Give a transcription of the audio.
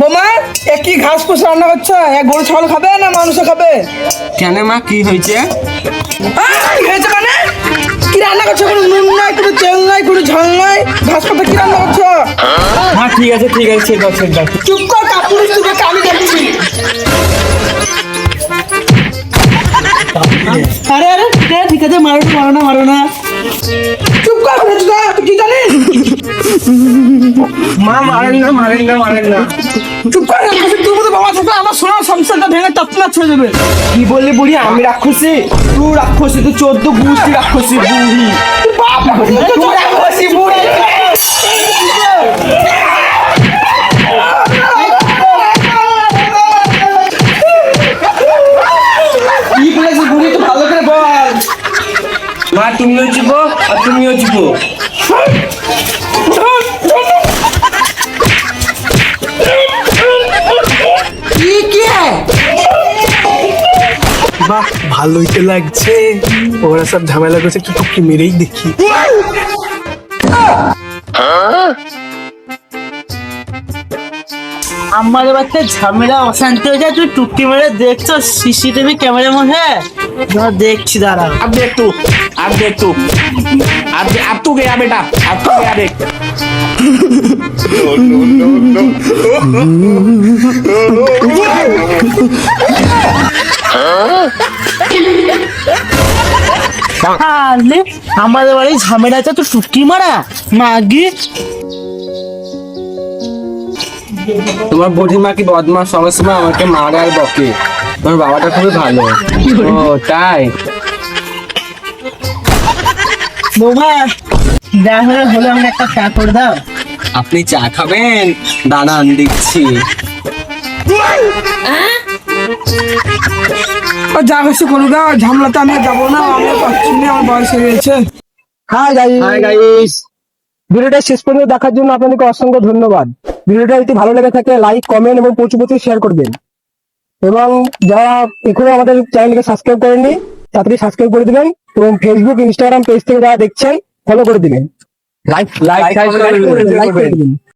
বোমা একই ঘাস ফুস রান্না করছ? এক গরু ছাগল খাবে না মানুষে খাবে? কেন মা কি হয়েছে? হয়েছে মানে? কি রান্না করছ কোনো নুন নাই কোনো তেল নাই কোনো ঝাল নাই? ঘাস পাতা কি রান্না করছ? হ্যাঁ ঠিক আছে ঠিক আছে ছেড়ে দাও চুপ কর কাপুরি চুপে কামি কাটছি আরে আরে ঠিক আছে ঠিক আছে মারো না মারো না মারো না। চুপ কর তুই কি জানিস? মা মারেন না মারেন না মারেন না। চুপ কর তুই মতো বাবা থাকলে আমার সোনার সংসারটা ভেঙে তৎক্ষণাৎ ছেড়ে দেবে। কি বললি বুড়ি আমি রাক্ষসী? তুই রাক্ষসী তুই চোদ্দ গুষ্টি রাক্ষসী বুড়ি। বাপ তুই রাক্ষসী মা তুমিও জিবো আর তুমিও জিবো ভালোই তো লাগছে ওরা সব ঝামেলা করছে কি কি মেরেই দেখি আমার বাচ্চা ঝামেলা অশান্তি হয়ে যায় তুই টুকি মেরে দেখছো সিসিটিভি ক্যামেরার মধ্যে না দেখছি দাঁড়া अब देख तू अब देख तू अब अब तू गया बेटा अब तू गया देख আলে আমাদের বাড়ি ঝামেলাতে তো টুকি মারা? মাগি? তোমার বুড়িমা কি বদমাস? সবার সময় আমাকে মারে আর বকে। তোমার বাবাটা খুবই ভালো। ও তাই? বৌমা যা হলে হলে আমাকে একটা চা করে দাও। আপনি চা খাবেন? দাঁড়ান দিচ্ছি ও যা হচ্ছে করুক গা ঝামেলাতে আমি যাব না আমি পাচ্ছি না আমার বয়স হয়ে গেছে। হাই গাইস হাই গাইস ভিডিওটা শেষ পর্যন্ত দেখার জন্য আপনাদেরকে অসংখ্য ধন্যবাদ। ভিডিওটা যদি ভালো লেগে থাকে লাইক কমেন্ট এবং প্রচুর প্রচুর শেয়ার করবেন। এবং যারা এখনও আমাদের চ্যানেলকে সাবস্ক্রাইব করেননি তাড়াতাড়ি সাবস্ক্রাইব করে দিবেন এবং ফেসবুক ইনস্টাগ্রাম পেজ থেকে যারা দেখছেন ফলো করে দিবেন। লাইক লাইক লাইক করে দিবেন।